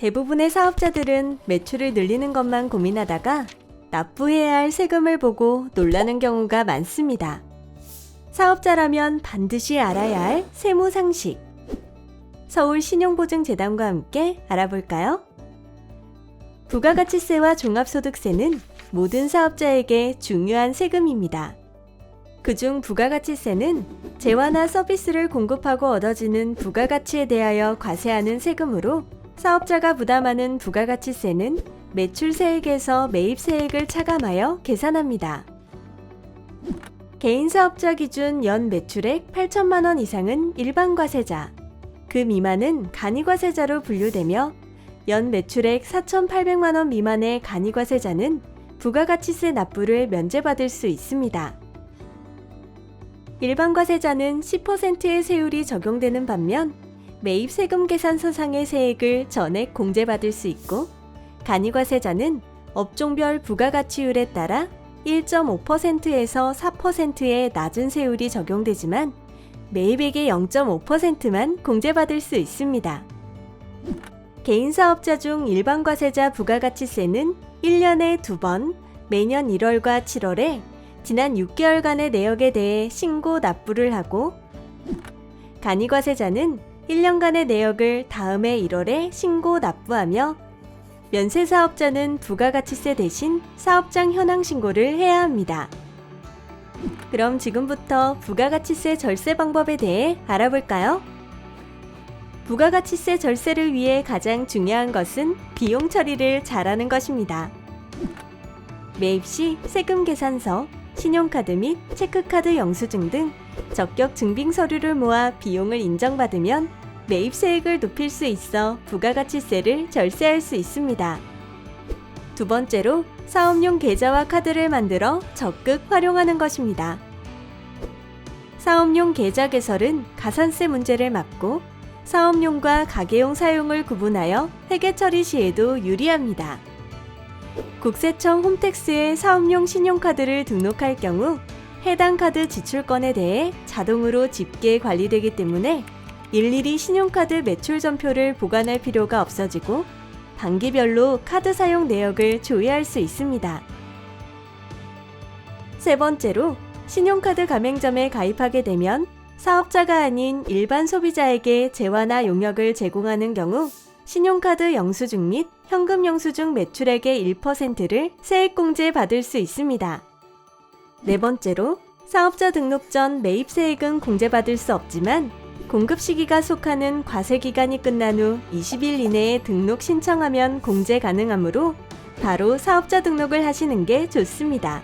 대부분의 사업자들은 매출을 늘리는 것만 고민하다가 납부해야 할 세금을 보고 놀라는 경우가 많습니다. 사업자라면 반드시 알아야 할 세무 상식. 서울 신용보증재단과 함께 알아볼까요? 부가가치세와 종합소득세는 모든 사업자에게 중요한 세금입니다. 그중 부가가치세는 재화나 서비스를 공급하고 얻어지는 부가가치에 대하여 과세하는 세금으로 사업자가 부담하는 부가가치세는 매출세액에서 매입세액을 차감하여 계산합니다. 개인 사업자 기준 연 매출액 8천만 원 이상은 일반 과세자, 그 미만은 간이 과세자로 분류되며 연 매출액 4,800만 원 미만의 간이 과세자는 부가가치세 납부를 면제받을 수 있습니다. 일반 과세자는 10%의 세율이 적용되는 반면 매입 세금 계산서상의 세액을 전액 공제받을 수 있고 간이과세자는 업종별 부가가치율에 따라 1.5%에서 4%의 낮은 세율이 적용되지만 매입액의 0.5%만 공제받을 수 있습니다. 개인 사업자 중 일반 과세자 부가가치세는 1년에 2번 매년 1월과 7월에 지난 6개월간의 내역에 대해 신고 납부를 하고 간이과세자는 1년간의 내역을 다음해 1월에 신고 납부하며 면세 사업자는 부가가치세 대신 사업장 현황 신고를 해야 합니다. 그럼 지금부터 부가가치세 절세 방법에 대해 알아볼까요? 부가가치세 절세를 위해 가장 중요한 것은 비용 처리를 잘하는 것입니다. 매입 시 세금 계산서, 신용카드 및 체크카드 영수증 등 적격 증빙 서류를 모아 비용을 인정받으면 매입세액을 높일 수 있어 부가가치세를 절세할 수 있습니다. 두 번째로 사업용 계좌와 카드를 만들어 적극 활용하는 것입니다. 사업용 계좌 개설은 가산세 문제를 막고 사업용과 가게용 사용을 구분하여 회계 처리 시에도 유리합니다. 국세청 홈택스에 사업용 신용카드를 등록할 경우 해당 카드 지출건에 대해 자동으로 집계 관리되기 때문에 일일이 신용카드 매출 전표를 보관할 필요가 없어지고 단기별로 카드 사용 내역을 조회할 수 있습니다. 세 번째로 신용카드 가맹점에 가입하게 되면 사업자가 아닌 일반 소비자에게 재화나 용역을 제공하는 경우 신용카드 영수증 및 현금 영수증 매출액의 1%를 세액공제 받을 수 있습니다. 네 번째로 사업자 등록 전 매입 세액은 공제받을 수 없지만 공급 시기가 속하는 과세 기간이 끝난 후 20일 이내에 등록 신청하면 공제 가능하므로 바로 사업자 등록을 하시는 게 좋습니다.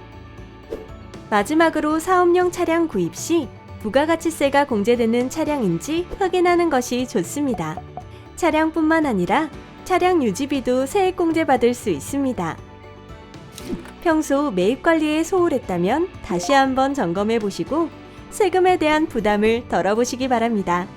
마지막으로 사업용 차량 구입 시 부가가치세가 공제되는 차량인지 확인하는 것이 좋습니다. 차량뿐만 아니라 차량 유지비도 세액 공제 받을 수 있습니다. 평소 매입 관리에 소홀했다면 다시 한번 점검해 보시고 세금에 대한 부담을 덜어보시기 바랍니다.